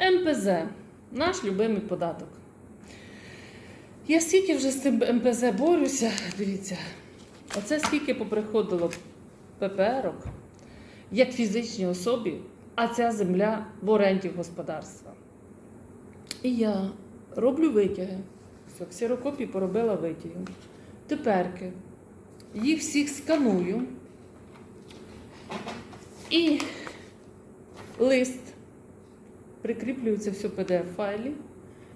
МПЗ наш любимий податок. Я скільки вже з цим МПЗ борюся, дивіться, оце скільки поприходило ППРок, як фізичній особі, а ця земля в оренді господарства. І я роблю витяги. Все, ксерокопії поробила витяги. Теперки їх всіх сканую і лист прикріплюю це все PDF-файлі.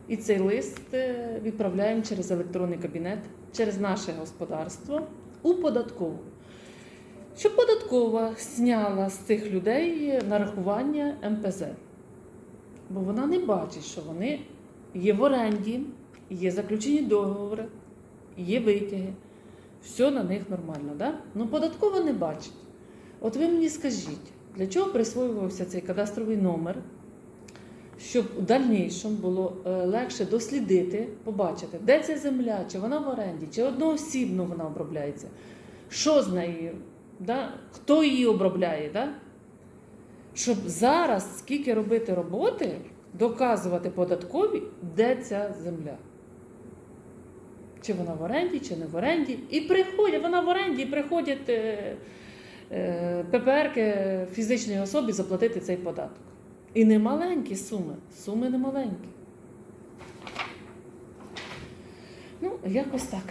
І цей лист е, відправляємо через електронний кабінет, через наше господарство у податкову. Щоб податкова зняла з цих людей нарахування МПЗ. Бо вона не бачить, що вони є в оренді, є заключені договори, є витяги. Все на них нормально, да? Ну податкова не бачить. От ви мені скажіть, для чого присвоювався цей кадастровий номер, щоб у дальнішому було е, легше дослідити, побачити, де ця земля, чи вона в оренді, чи одноосібно вона обробляється, що з нею, да? хто її обробляє. Да? Щоб зараз скільки робити роботи, доказувати податкові, де ця земля. Чи вона в оренді, чи не в оренді. І приходять, вона в оренді, і приходять е, е, ППРки фізичної особі заплатити цей податок. І не маленькі суми. Суми не маленькі. Ну, якось так.